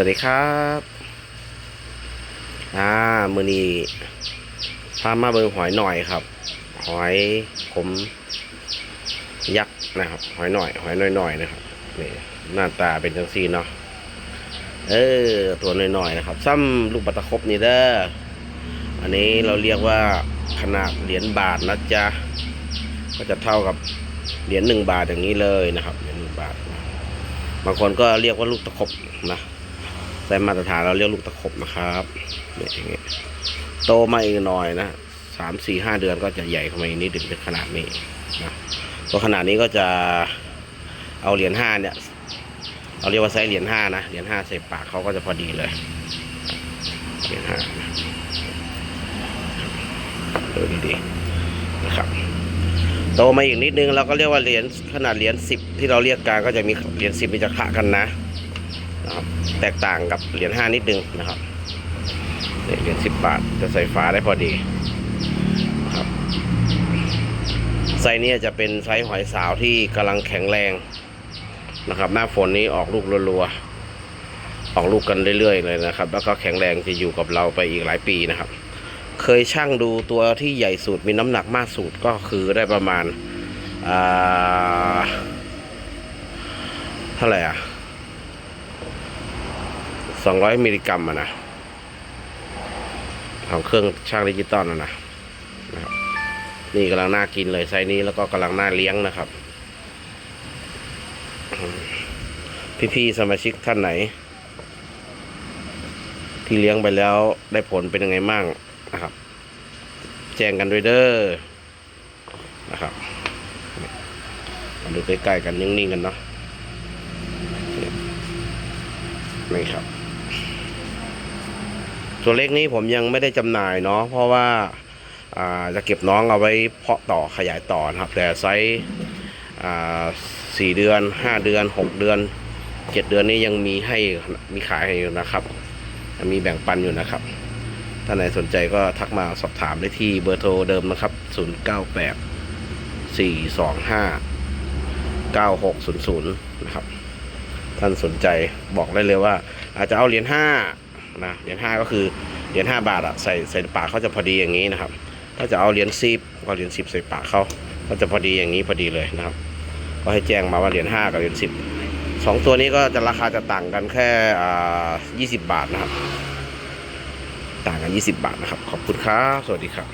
วัสดีครับอ่ามือนี้พามาเบิงหอยหน่อยครับ หอยผมยักษ์นะครับ หอยหน่อย หอยน้อยๆนะครับนี่หน้าตาเป็นจังซีเนาะเออตัวหน้อยๆนะครับ ซ้ำลูกปัตตะครบนี่เด้ออันนี้เราเรียกว่าขนาดเหรียญบาทนะจ๊ะก็จะเท่ากับเหรียญหนึ่งบาทอย่างนี้เลยนะครับเหรียญหนึ่งบาท บางคนก็เรียกว่าลูกตะครบนะ แต่มาตรฐานเราเรียกลูกตะครบนะครับเนี่ยอย่างเงี้ยโตมาอีกหน่อยนะสามสี่ห้าเดือนก็จะใหญ่เข้ามาอีกนิดถึงเป็นขนาดนี้นะตัวขนาดนี้ก็จะเอาเหรียญห้าเนี่ยเราเรียกว่าไซส์เหรียญห้านะเหรียญห้าใส่ปากเขาก็จะพอดีเลยเหรียญห้าดูดีๆนะครับโตมาอีกนิดนึงเราก็เรียกว่าเหรียญขนาดเหรียญสิบที่เราเรียกกันก็จะมีเหรียญสิบมีจะขะกันนะ นะครับ แตกต่างกับเหรียญห้านิดนึงนะครับเหรียญสิบบาทจะใส่ฝาได้พอดีนะครับไซนี้จะเป็นไซส์หอยสาวที่กำลังแข็งแรงนะครับ หน้าฝนนี้ออกลูกรัวๆออกลูกกันเรื่อยๆเลยนะครับ แล้วก็แข็งแรงจะอยู่กับเราไปอีกหลายปีนะครับ เคยช่างดูตัวที่ใหญ่สุดมีน้ำหนักมากสุดก็คือได้ประมาณอ่าเท่าไหร่อะ สองร้อยมิลลิกรัมอะนะของเครื่องช่างดิจิตอลนะนะนะครับ นี่กำลังน่ากินเลยไซส์นี้แล้วก็กำลังน่าเลี้ยงนะครับ พี่ๆสมาชิกท่านไหน ที่เลี้ยงไปแล้วได้ผลเป็นยังไงมั่งนะครับ แจ้งกันด้วยเด้อนะครับมาดูใกล้ๆกันนิ่งๆกันเนาะนี่ครับ ตัวเล็กนี้ผมยังไม่ได้จำหน่ายเนาะเพราะว่าจะเก็บน้องเอาไว้เพาะต่อขยายต่อนะครับ แต่ไซส์สี่เดือนห้าเดือนหกเดือนเจ็ดเดือนนี้ยังมีให้มีขายให้อยู่นะครับ มีแบ่งปันอยู่นะครับท่านไหนสนใจก็ทักมาสอบถามได้ที่เบอร์โทรเดิมนะครับ 098 425 9600 นะครับ ท่านสนใจบอกได้เลยว่า อาจจะเอาเหรียญ5 นะเหรียญ5ก็คือเหรียญ5บาทอะใส่ใส่ปากเขาจะพอดีอย่างนี้นะครับ ถ้าจะเอาเหรียญ10ก็เหรียญ10ใส่ปากเขาก็จะพอดีอย่างนี้พอดีเลยนะครับ ก็ให้แจ้งมาว่าเหรียญ5กับเหรียญ10สองตัวนี้ก็จะราคาจะต่างกันแค่อ่า20บาทนะครับ ต่างกัน20บาทนะครับ ขอบคุณครับสวัสดีครับ